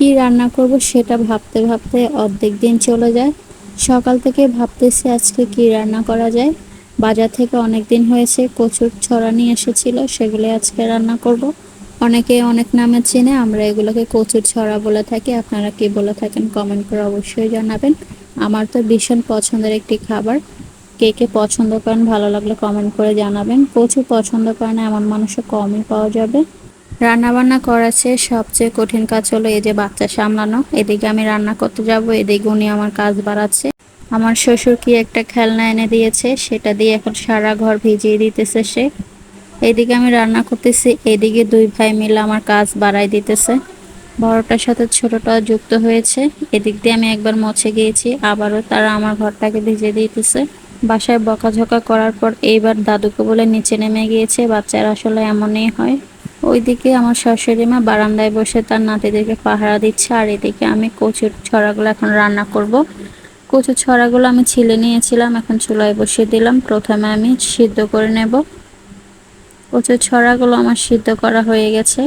কি রান্না করব সেটা ভাবতে ভাবতে অর্ধেক দিন চলে যায়। সকাল থেকে ভাবতেছি আজকে কি রান্না করা যায়। বাজার থেকে অনেক দিন হয়েছে, কচুর ছড়া নিয়ে এসেছিল, সেগুলো আজকে রান্না করব। অনেকে অনেক নামে চেনে, আমরা এগুলোকে কচুর ছড়া বলে থাকি। আপনারা কি বলে থাকেন কমেন্ট করে অবশ্যই জানাবেন। আমার তো ভীষণ পছন্দের একটি খাবার। কে কে পছন্দ করেন ভালো লাগলে কমেন্ট করে জানাবেন। কচু পছন্দ করেন এমন মানুষও কমই পাওয়া যাবে। রান্নাবান্না করাছে সবচেয়ে কঠিন কাজ হলো এই যে বাচ্চা সামলানো। এদিকে আমি রান্না করতে যাব, এদিকে উনি আমার কাজ বাড়াচ্ছে। আমার শ্বশুর কি একটা খেলনা এনে দিয়েছে, সেটা দিয়ে এখন সারা ঘর ভিজিয়ে দিতেছে সে। এদিকে আমি রান্না করতেছি, এদিকে দুই ভাই মিলে আমার কাজ বাড়াই দিতেছে। বড়টার সাথে ছোটটা যুক্ত হয়েছে। এদিক দিয়ে আমি একবার মুছে গিয়েছি, আবারও তারা আমার ঘরটাকে ভিজিয়ে দিতেছে। বাসায় বকাঝকা করার পর এইবার দাদুকে বলে নিচে নেমে গিয়েছে, বাচ্চারা আসলে এমনই হয়। ওইদিকে আমার শাশুড়ি মা বারান্দায় বসে তার নাতিদেরকে পাহারা দিচ্ছে, আর এদিকে আমি কচুর ছড়াগুলো এখন রান্না করব। কচুর ছড়াগুলো আমি ছিলে নিয়েছিলাম, এখন চুলায় বসিয়ে দিলাম প্রথমে আমি সিদ্ধ করে নেব কচুর ছড়াগুলো আমার সিদ্ধ করা হয়ে গেছে,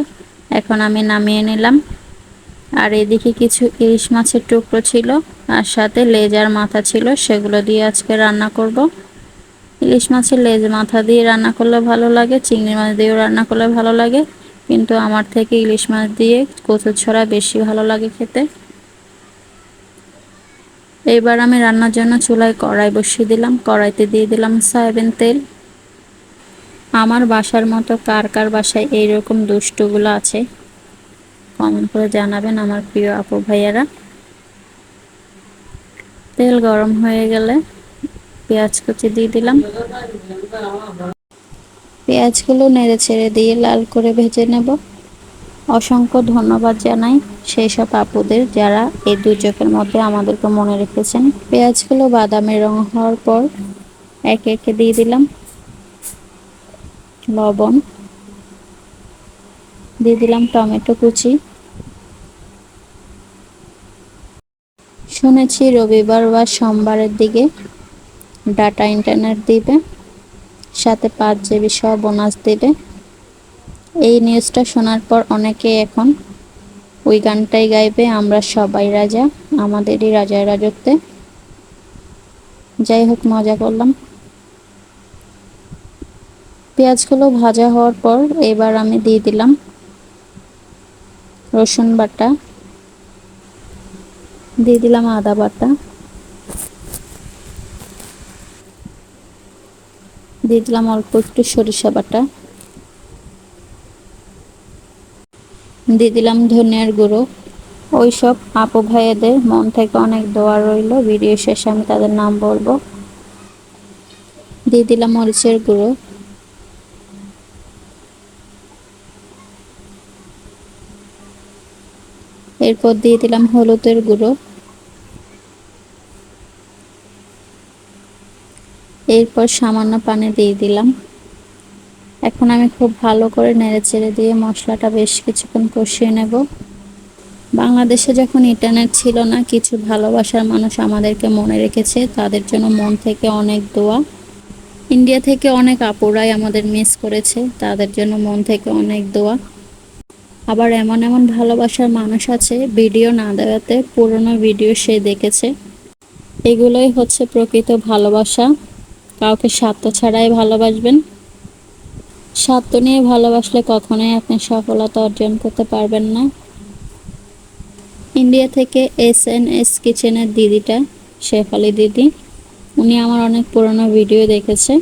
এখন আমি নামিয়ে নিলাম আর এদিকে কিছু ইলিশ মাছের টুকরো ছিল, আর সাথে লেজার মাথা ছিল, সেগুলো দিয়ে আজকে রান্না করব। ইলিশ মাছের লেজ মাথা দিয়ে রান্না করলে ভালো লাগে, চিংড়ি মাছ দিয়েও রান্না করলে ভালো লাগে, কিন্তু আমার থেকে ইলিশ মাছ দিয়ে কচুর ছড়া বেশি ভালো লাগে খেতে। এইবার আমি রান্নার জন্য চুলায় কড়াই বসিয়ে দিলাম, কড়াইতে দিয়ে দিলাম সয়াবিন তেল। আমার বাসার মতো কার কার বাসায় এইরকম দুষ্টুগুলো আছে কমেন্ট করে জানাবেন আমার প্রিয় আপু ভাইয়ারা। তেল গরম হয়ে গেলে পেঁয়াজ কুচি দিয়ে দিলাম। পেঁয়াজগুলো নেড়ে ছেড়ে দিয়ে লাল করে ভেজে নেব। অসংখ্য ধন্যবাদ জানাই সেই সব আপুদের যারা এই দুর্যোগের মধ্যে আমাদেরকে মনে রেখেছেন। পেঁয়াজগুলো বাদামি রং হওয়ার পর একে একে দিয়ে দিলাম। লবণ দিয়ে দিলাম টমেটো কুচি। শুনেছি রবিবার বা সোমবারের দিকে ডাটা ইন্টারনেট দিবে, সাথে পাঁচ জিবি সহ বোনাস দেবে। এই নিউজটা শোনার পর অনেকে এখন ওই গানটাই গাইবে, আমরা সবাই রাজা, আমাদেরই রাজায় রাজত্বে। যাই হোক, মজা করলাম। পেঁয়াজগুলো ভাজা হওয়ার পর এবার আমি দিয়ে দিলাম রসুন বাটা, দিয়ে দিলাম আদা বাটা। দিয়ে দিলাম অল্প একটু সরিষা বাটা। দিয়ে দিলাম ধনিয়ার গুঁড়ো। ওই সব আপু ভাইয়েদের মন থেকে অনেক দোয়া রইল, ভিডিও শেষে আমি তাদের নাম বলব। দিয়ে দিলাম মরিচের গুঁড়ো। এরপর দিয়ে দিলাম হলুদের গুঁড়ো। এরপর সামান্য পানি দিয়ে দিলাম। এখন আমি খুব ভালো করে নেড়ে চেড়ে দিয়ে মশলাটা বেশ কিছুক্ষণ কষিয়ে নেব। বাংলাদেশে যখন ইন্টারনেট ছিল না, কিছু ভালোবাসার মানুষ আমাদেরকে মনে রেখেছে, তাদের জন্য মন থেকে অনেক দোয়া। ইন্ডিয়া থেকে অনেক আপুরাই আমাদের মিস করেছে, তাদের জন্য মন থেকে অনেক দোয়া। আবার এমন এমন ভালোবাসার মানুষ আছে ভিডিও না দেওয়াতে পুরনো ভিডিও সে দেখেছে। এগুলোই হচ্ছে প্রকৃত ভালোবাসা। কাউকে স্বার্থ ছাড়াই ভালোবাসবেন? স্বার্থ নিয়ে ভালোবাসলে কখনোই আপনি সফলতা অর্জন করতে পারবেন না। ইন্ডিয়া থেকে এস এন এস কিচেনের দিদিটা, শেফালি দিদি, উনি আমার অনেক পুরনো ভিডিও দেখেছে।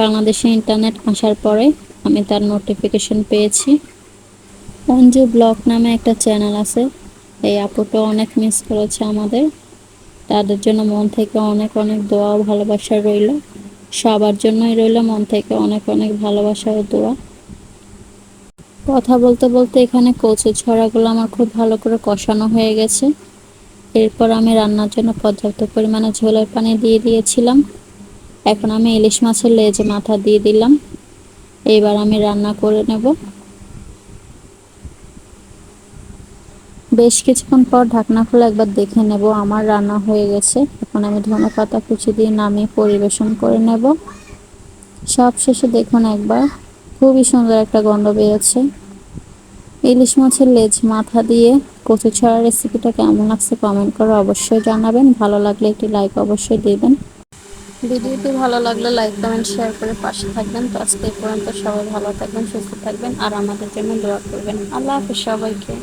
বাংলাদেশে ইন্টারনেট আসার পরে আমি তার নোটিফিকেশন পেয়েছি। অঞ্জু ব্লগ নামে একটা চ্যানেল আছে, এই আপুটা অনেক মিস করেছে আমাদের। তাদের জন্য মন থেকে অনেক অনেক দোয়া ভালোবাসা রইল। সবার জন্যই রইল মন থেকে অনেক অনেক ভালোবাসা ও দোয়া। কথা বলতে বলতে এখানে কচু ছড়াগুলো আমার খুব ভালো করে কষানো হয়ে গেছে। এরপর আমি রান্নার জন্য পর্যাপ্ত পরিমাণে ঝোলের পানি দিয়ে দিয়েছিলাম। এখন আমি ইলিশ মাছের লেজে মাথা দিয়ে দিলাম। এবার আমি রান্না করে নেব। বেশ কিছুক্ষণ পর ঢাকনা খুলে একবার দেখে নেব, আমার রান্না হয়ে গেছে। এখন আমি ধনে পাতা কুচি দিয়ে নামিয়ে পরিবেশন করে নেব। সব শেষে দেখুন একবার, খুবই সুন্দর একটা গন্ধ বেরোচ্ছে। ইলিশ মাছের লেজ মাথা দিয়ে কচু ছড়া রেসিপিটা কেমন লাগছে কমেন্ট করে অবশ্যই জানাবেন। ভালো লাগলে একটি লাইক অবশ্যই দিবেন। ভিডিওটি ভালো লাগলে লাইক কমেন্ট শেয়ার করে পাশে থাকবেন। তো আজকে পর্যন্ত সবাই ভালো থাকবেন, সুস্থ থাকবেন, আর আমাদের জন্য দোয়া করবেন। আল্লাহ হাফিজ সবাইকে।